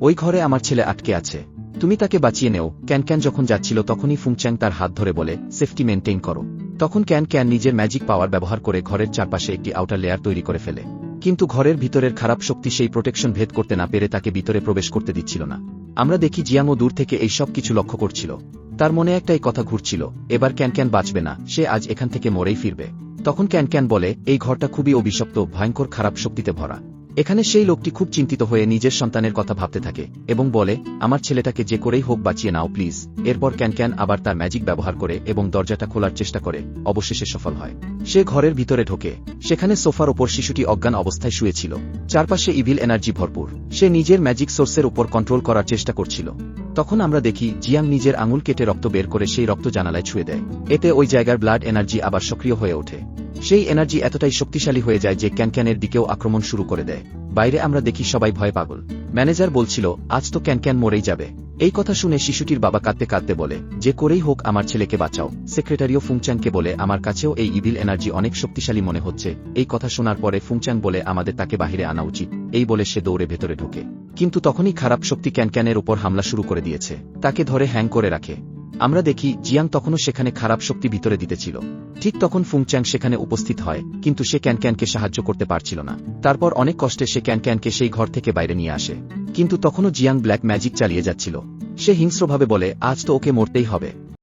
ওই ঘরে আমার ছেলে আটকে আছে। তুমি তাকে বাঁচিয়ে নেও। ক্যান ক্যান যখন যাচ্ছিল তখনই ফুংচ্যাং তার হাত ধরে বলে, সেফটি মেনটেইন করো। তখন ক্যান ক্যান নিজের ম্যাজিক পাওয়ার ব্যবহার করে ঘরের চারপাশে একটি আউটার লেয়ার তৈরি করে ফেলে। কিন্তু ঘরের ভিতরের খারাপ শক্তি সেই প্রোটেকশন ভেদ করতে না পেরে তাকে ভিতরে প্রবেশ করতে দিচ্ছিল না। আমরা দেখি জিয়াংও দূর থেকে এই সব কিছু লক্ষ্য করছিল। তার মনে একটাই কথা ঘুরছিল, এবার ক্যান ক্যান বাঁচবে না, সে আজ এখান থেকে মরেই ফিরবে। তখন ক্যান ক্যান বলে, এই ঘরটা খুবই অভিশপ্ত, ভয়ঙ্কর খারাপ শক্তিতে ভরা। এখানে সেই লোকটি খুব চিন্তিত হয়ে নিজের সন্তানের কথা ভাবতে থাকে এবং বলে, আমার ছেলেটাকে যে করেই হোক বাঁচিয়ে নাও, প্লিজ। এরপর ক্যান ক্যান আবার তার ম্যাজিক ব্যবহার করে এবং দরজাটা খোলার চেষ্টা করে। অবশেষে সফল হয়। সে ঘরের ভিতরে ঢোকে। সেখানে সোফার ওপর শিশুটি অজ্ঞান অবস্থায় শুয়েছিল। চারপাশে ইভিল এনার্জি ভরপুর। সে নিজের ম্যাজিক সোর্সের উপর কন্ট্রোল করার চেষ্টা করছিল। তখন আমরা দেখি, জিয়াং নিজের আঙুল কেটে রক্ত বের করে সেই রক্ত জানালায় ছুঁয়ে দেয়। এতে ওই জায়গার ব্লাড এনার্জি আবার সক্রিয় হয়ে ওঠে। সেই এনার্জি এতটাই শক্তিশালী হয়ে যায় যে ক্যানক্যানের দিকেও আক্রমণ শুরু করে দেয়। বাইরে আমরা দেখি সবাই ভয় পাগল। ম্যানেজার বলছিল, আজ তো ক্যানক্যান মরেই যাবে। এই কথা শুনে শিশুটির বাবা কাঁদতে কাঁদতে বলে, যে করেই হোক আমার ছেলেকে বাঁচাও। সেক্রেটারিও ফুংচ্যাংকে বলে, আমার কাছেও এই ইভিল এনার্জি অনেক শক্তিশালী মনে হচ্ছে। এই কথা শোনার পরে ফুংচ্যাং বলে, আমাদের তাকে বাহিরে আনা উচিত। এই বলে সে দৌড়ে ভেতরে ঢোকে। কিন্তু তখনই খারাপ শক্তি ক্যানক্যানের উপর হামলা শুরু করে দিয়েছে। তাকে ধরে হ্যাং করে রাখে। আমরা দেখি জিয়াং তখনও সেখানে খারাপ শক্তি ভিতরে দিতেছিল। ঠিক তখন ফুংচ্যাং সেখানে উপস্থিত হয়, কিন্তু সে ক্যানক্যানকে সাহায্য করতে পারছিল না। তারপর অনেক কষ্টে সে ক্যানক্যানকে সেই ঘর থেকে বাইরে নিয়ে আসে। কিন্তু তখনও জিয়াং ব্ল্যাক ম্যাজিক চালিয়ে যাচ্ছিল। সে হিংস্রভাবে বলে, আজ তো ওকে মরতেই হবে।